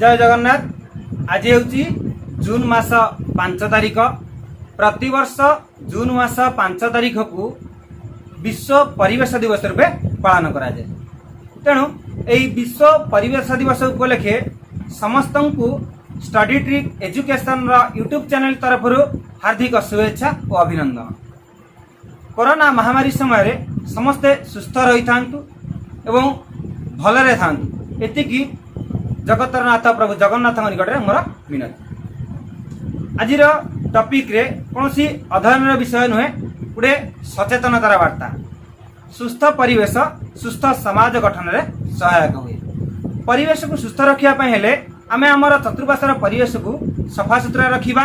ଜୟ ଜଗନ୍ନାଥ ଆଜି ହେଉଛି ଜୁନ୍ ମାସ ପାଞ୍ଚ ତାରିଖ ପ୍ରତିବର୍ଷ ଜୁନ୍ ମାସ ପାଞ୍ଚ ତାରିଖକୁ ବିଶ୍ୱ ପରିବେଶ ଦିବସ ରୂପେ ପାଳନ କରାଯାଏ ତେଣୁ ଏହି ବିଶ୍ୱ ପରିବେଶ ଦିବସ ଉପଲକ୍ଷେ ସମସ୍ତଙ୍କୁ ଷ୍ଟଡି ଟ୍ରିକ୍ ଏଜୁକେସନ୍ର ୟୁଟ୍ୟୁବ୍ ଚ୍ୟାନେଲ୍ ତରଫରୁ ହାର୍ଦ୍ଦିକ ଶୁଭେଚ୍ଛା ଓ ଅଭିନନ୍ଦନ କରୋନା ମହାମାରୀ ସମୟରେ ସମସ୍ତେ ସୁସ୍ଥ ରହିଥାନ୍ତୁ ଏବଂ ଭଲରେ ଥାନ୍ତୁ ଏତିକି জগতর নাথ প্রভু জগন্নাথ নিকটে মোর মিনতি আজির টপিক্রে কোণী অধ্যয়নর বিষয় নুহে গোটে সচেতনতার বার্তা সুস্থ পরিবেশ সুস্থ সমাজ গঠনরে সহায়ক হুয়ে পরিবেশকে সুস্থ রক্ষা হলে আমি আমার চতুর্পাশ্বর পরিবেশকে সফাসুতরা রাখা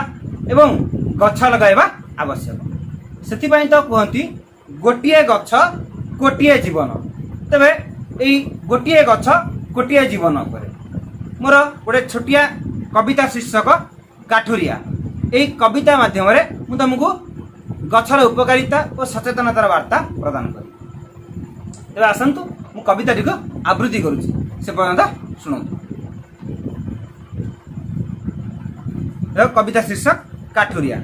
এবং গছ লগাইবা আবশ্যক ସେଥିପାଇଁ ତ କୁହନ୍ତି ଗୋଟିଏ ଗଛ ଗୋଟିଏ ଜୀବନ ତେବେ ଏଇ ଗୋଟିଏ ଗଛ ଗୋଟିଏ ଜୀବନ ଉପରେ ମୋର ଗୋଟେ ଛୋଟିଆ କବିତା ଶୀର୍ଷକ କାଠୁରିଆ ଏହି କବିତା ମାଧ୍ୟମରେ ମୁଁ ତୁମକୁ ଗଛର ଉପକାରିତା ଓ ସଚେତନତାର ବାର୍ତ୍ତା ପ୍ରଦାନ କରିବି ତେବେ ଆସନ୍ତୁ ମୁଁ କବିତାଟିକୁ ଆବୃତ୍ତି କରୁଛି ସେ ପର୍ଯ୍ୟନ୍ତ ଶୁଣନ୍ତୁ কবিতা শীর্ষক কাঠুরিয়া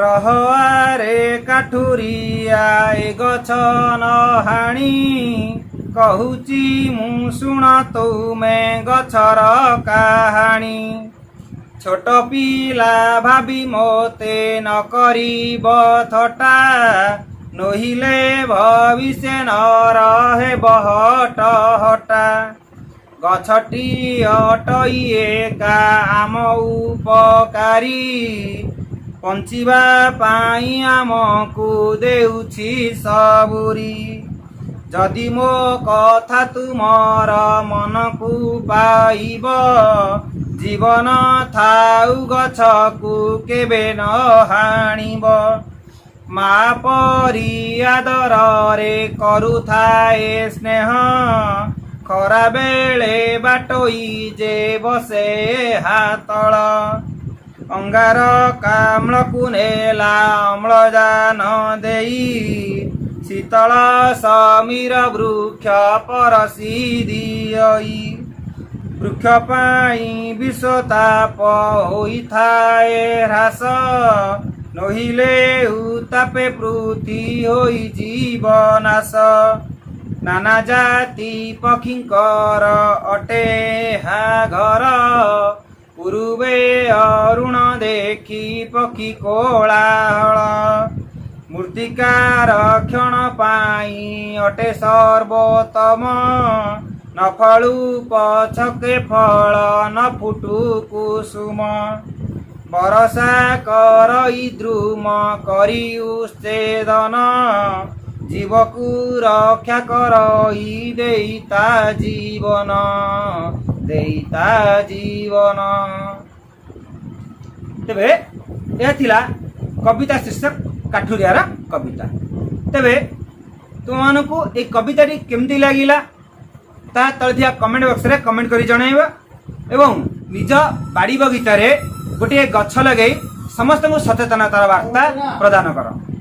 রহরে কাঠুরিয়া এ গছ নহাণী କହୁଛି ମୁଁ ଶୁଣ ତୁମେ ଗଛର କାହାଣୀ ଛୋଟ ପିଲା ଭାବି ମୋତେ ନ କରିବ ଥଟା ନୋହିଲେ ଭବିଷ୍ୟ ନ ରହେବ ହଟ ହଟା ଗଛଟି ଅଟଇ ଏକା ଆମ ଉପକାରୀ ବଞ୍ଚିବା ପାଇଁ ଆମକୁ ଦେଉଛି ସବୁରି ଯଦି ମୋ କଥା ତୁମର ମନକୁ ପାଇବ ଜୀବନ ଥାଉ ଗଛକୁ କେବେ ନ ହାଣିବ ମା ପରି ଆଦରରେ କରୁଥାଏ ସ୍ନେହ ଖରାବେଳେ ବାଟୋଇ ଯେ ବସେ ହାତଳ ଅଙ୍ଗାର କାମ୍ଳକୁ ନେଲା ଅମ୍ଳଜାନ ଦେଇ શીતળા સમીર વૃક્ષ પરસિદિયઈ વૃક્ષ પાઈ વિશ્વતાપ ହୋଇଥାଏ ହ୍ରାସ ନହିଲେ ଉତ୍ତାପେ ପୃଥି ହୋଇ ଜୀବନାଶ নানা জাতি পক্ষীঙ্কর অটে হা ঘর পূর্বে অরুণ দেখি পক্ষী কোলাহল ମୂର୍ତ୍ତିକା ରକ୍ଷଣ ପାଇଁ ଅଟେ ସର୍ବୋତ୍ତମ ନ ଫଳୁ ପଛକେ ଫଳ ନ ଫୁଟୁ କୁସୁମ ବରସା କରଇ ଦ୍ରୁମ କରି ଉଚ୍ଛେଦନ ଜୀବକୁ ରକ୍ଷା କରଇ ଦେଇତା ଜୀବନ ଦେଇତା ଜୀବନ ତେବେ ଏହା ଥିଲା କବିତା ଶୀର୍ଷକ କାଠୁରିଆର କବିତା ତେବେ ତୁମମାନଙ୍କୁ ଏଇ କବିତାଟି କେମିତି ଲାଗିଲା ତା ତଳେ ଥିବା କମେଣ୍ଟ ବକ୍ସରେ କମେଣ୍ଟ କରି ଜଣାଇବ ଏବଂ ନିଜ ବାଡ଼ି ବଗିଚାରେ ଗୋଟିଏ ଗଛ ଲଗାଇ ସମସ୍ତଙ୍କୁ ସଚେତନତାର ବାର୍ତ୍ତା ପ୍ରଦାନ କର